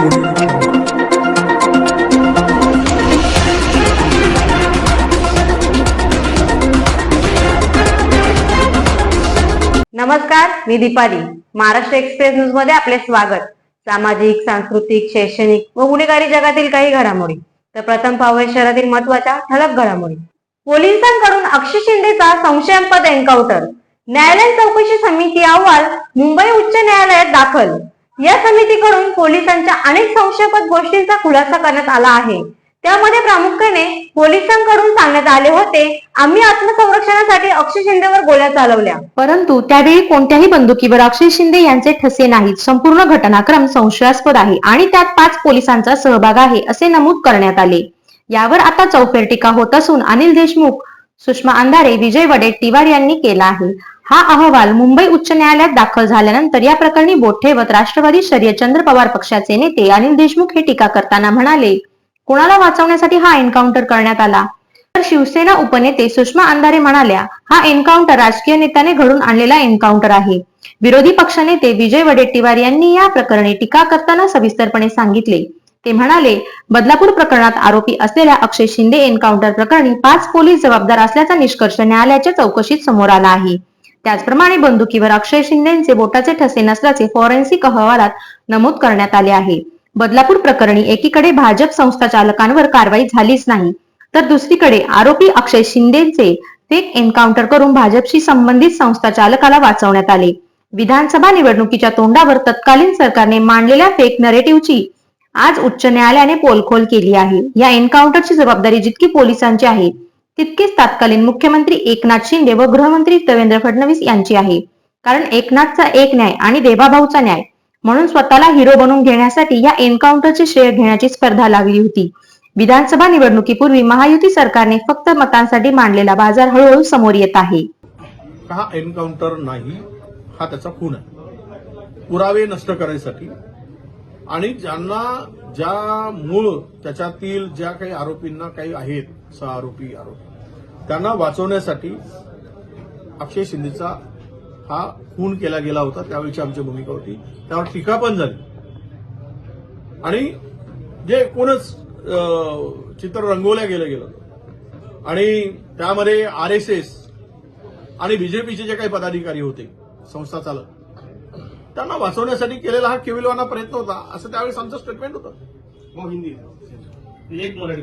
नमस्कार मी दीपाली. महाराष्ट्र एक्सप्रेस न्यूजमध्ये आपले स्वागत. सामाजिक सांस्कृतिक शैक्षणिक व गुन्हेगारी जगातील काही घडामोडी. तर प्रथम पाहूया शहरातील महत्त्वाच्या ठळक घडामोडी. पोलिसांकडून अक्षय शिंदेचा संशयास्पद एन्काउंटर न्यायालयीन चौकशी समिती अहवाल मुंबई उच्च न्यायालयात दाखल. या समितीकडून पोलिसांच्या अनेक संशयास्पद गोष्टींचा खुलासा करण्यात आला आहे. त्यामध्ये प्रामुख्याने पोलिसांकडून सांगण्यात आले होते आम्ही आत्मसंरक्षणासाठी अक्षय शिंदेवर गोळ्या चालवल्या. परंतु त्यावेळी कोणत्याही बंदुकीवर अक्षय शिंदे यांचे ठसे नाहीत. संपूर्ण घटनाक्रम संशयास्पद आहे आणि त्यात पाच पोलिसांचा सहभाग आहे असे नमूद करण्यात आले. यावर आता चौफेर टीका होत असून अनिल देशमुख सुषमा अंधारे विजय वडेट्टीवार यांनी केला आहे. हा अहवाल मुंबई उच्च न्यायालयात दाखल झाल्यानंतर या प्रकरणी बोट ठेवत राष्ट्रवादी शर्यचंद्र पवार पक्षाचे नेते अनिल देशमुख हे टीका करताना म्हणाले कोणाला वाचवण्यासाठी हा एन्काउंटर करण्यात आला? तर शिवसेना उपनेते सुषमा अंधारे म्हणाल्या हा एन्काउंटर राजकीय नेत्याने घडून आणलेला एन्काउंटर आहे. विरोधी पक्षनेते विजय वडेट्टीवार यांनी या प्रकरणी टीका करताना सविस्तरपणे सांगितले. ते म्हणाले बदलापूर प्रकरणात आरोपी असलेल्या अक्षय शिंदे एन्काउंटर प्रकरणी पाच पोलीस जबाबदार असल्याचा निष्कर्ष न्यायालयाच्या चौकशीत समोर आला आहे. त्याचप्रमाणे बंदुकीवर अक्षय शिंदेचे बोटाचे ठसे नसल्याचे फॉरेन्सिक अहवालात नमूद करण्यात आले आहे. बदलापूर प्रकरणी एकीकडे भाजप संस्था चालकांवर कारवाई झालीच नाही तर दुसरीकडे आरोपी अक्षय शिंदेचे फेक एन्काउंटर करून भाजपशी संबंधित संस्था चालकाला वाचवण्यात आले. विधानसभा निवडणुकीच्या तोंडावर तत्कालीन सरकारने मांडलेल्या फेक नरेटिव्हची आज उच्च न्यायालयाने पोलखोल केली आहे. या एन्काउंटरची जबाबदारी जितकी पोलिसांची आहे तितकीच तत्कालीन मुख्यमंत्री एकनाथ शिंदे व गृहमंत्री देवेंद्र फडणवीस यांची आहे. कारण एकनाथचा एक न्याय आणि देवाभाऊचा न्याय म्हणून स्वतःला हिरो बनवून घेण्यासाठी या एन्काउंटरचे श्रेय घेण्याची स्पर्धा लागली होती. विधानसभा निवडणुकीपूर्वी महायुती सरकारने फक्त मतांसाठी मांडलेला बाजार हळूहळू समोर येत आहे. हा एन्काउंटर नाही? हा त्याचा खून आहे. पुरावे नष्ट करण्यासाठी आणि ज्यांना ज्या मूळ त्याच्यातील ज्या काही आरोपींना काही आहेत सहा आरोपी आरोपी. त्यांना वाचवण्यासाठी अक्षय शिंदेचा हा खून केला गेला होता त्यावेळीची आमची भूमिका होती. त्यावर टीका पण झाली. आणि जे एकूणच चित्र रंगवल्या गेलं गेलं. आणि त्यामध्ये आर एस एस आणि बीजेपीचे जे काही पदाधिकारी होते संस्था चालक त्यांना वाचवण्यासाठी केलेला हा केविलवाना प्रयत्न होता असं त्यावेळेस आमचं स्टेटमेंट होतं. हिंदी. एक मराठी